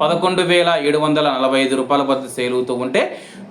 పదకొండు వేల ఏడు వందల నలభై ఐదు రూపాయల వద్ద సేల్ అవుతూ ఉంటే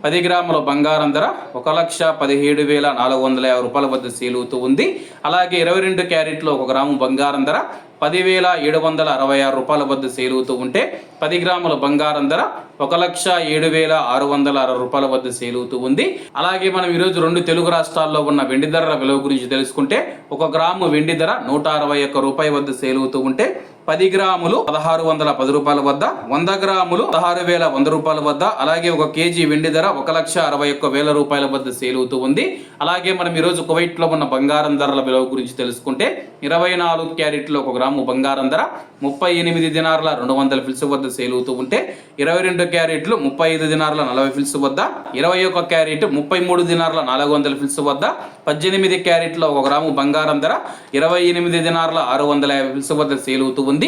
పది గ్రాముల బంగారం ధర ఒక లక్ష పదిహేడు వేల నాలుగు వందల యాభై రూపాయల వద్ద సేల్ అవుతూ ఉంది. అలాగే ఇరవై రెండు క్యారెట్లో ఒక గ్రాము బంగారం ధర పదివేల ఏడు వందల అరవై ఆరు రూపాయల వద్ద సేల్ అవుతూ ఉంటే పది గ్రాముల బంగారం ధర ఒక లక్ష ఏడు వేల ఆరు వందల అరవై రూపాయల వద్ద సేల్ అవుతూ ఉంది. అలాగే మనం ఈరోజు రెండు తెలుగు రాష్ట్రాల్లో ఉన్న వెండి ధరల విలువ గురించి తెలుసుకుంటే ఒక గ్రాము వెండి ధర నూట అరవై ఒక్క రూపాయి వద్ద సేల్ అవుతూ ఉంటే పది గ్రాములు పదహారు వందల పది రూపాయల వద్ద వంద గ్రాములు పదహారు వేల వంద రూపాయల వద్ద అలాగే ఒక కేజీ వెండి ధర ఒక లక్ష అరవై ఒక్క వేల రూపాయల వద్ద సేల్ అవుతూ ఉంది. అలాగే మనం ఈరోజు కువైట్లో ఉన్న బంగారం ధరల విలువ గురించి తెలుసుకుంటే ఇరవై నాలుగు క్యారెట్లు ఒక గ్రాము బంగారం ధర ముప్పై ఎనిమిది దినార్ల రెండు వందల ఫిల్స్ వద్ద సేల్ అవుతూ ఉంటే ఇరవై రెండు క్యారెట్లు ముప్పై ఐదు దినార్ల నలభై ఫిల్స్ వద్ద ఇరవై ఒక క్యారెట్ ముప్పై మూడు దినార్ల నాలుగు వందల ఫిల్స్ వద్ద పద్దెనిమిది క్యారెట్లో ఒక గ్రాము బంగారం ధర ఇరవై ఎనిమిది దినార్ల ఆరు వందల యాభై ఫిల్స్ వద్ద సేల్ అవుతూ ఉంది.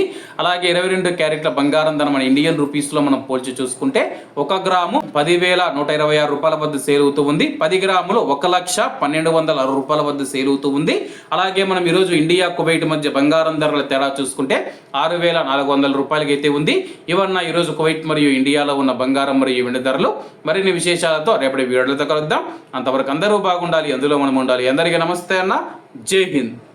అలాగే ఇరవై రెండు క్యారెట్ల బంగారం ధర మన ఇండియన్ రూపీస్లో మనం పోల్చి చూసుకుంటే ఒక గ్రాము పదివేల నూట ఇరవై ఆరు రూపాయల వద్ద సేల్ అవుతూ ఉంది. పది గ్రాములు ఒక లక్ష పన్నెండు వందల అరవై రూపాయల వద్ద సేల్ అవుతూ ఉంది. అలాగే మనం ఈరోజు ఇండియా కువైట్ మధ్య బంగారం ధరల తేడా చూసుకుంటే ఆరు వేల నాలుగు వందల రూపాయలకి అయితే ఉంది. ఇవన్న ఈరోజు కువైట్ మరియు ఇండియాలో ఉన్న బంగారం మరియు వెండి ధరలు. మరిన్ని విశేషాలతో రేపటి వీడియోలతో కలుద్దాం. అంతవరకు అందరూ బాగుండాలి అందులో మనం ఉండాలి. అందరికీ నమస్తే అన్న. జై హింద్.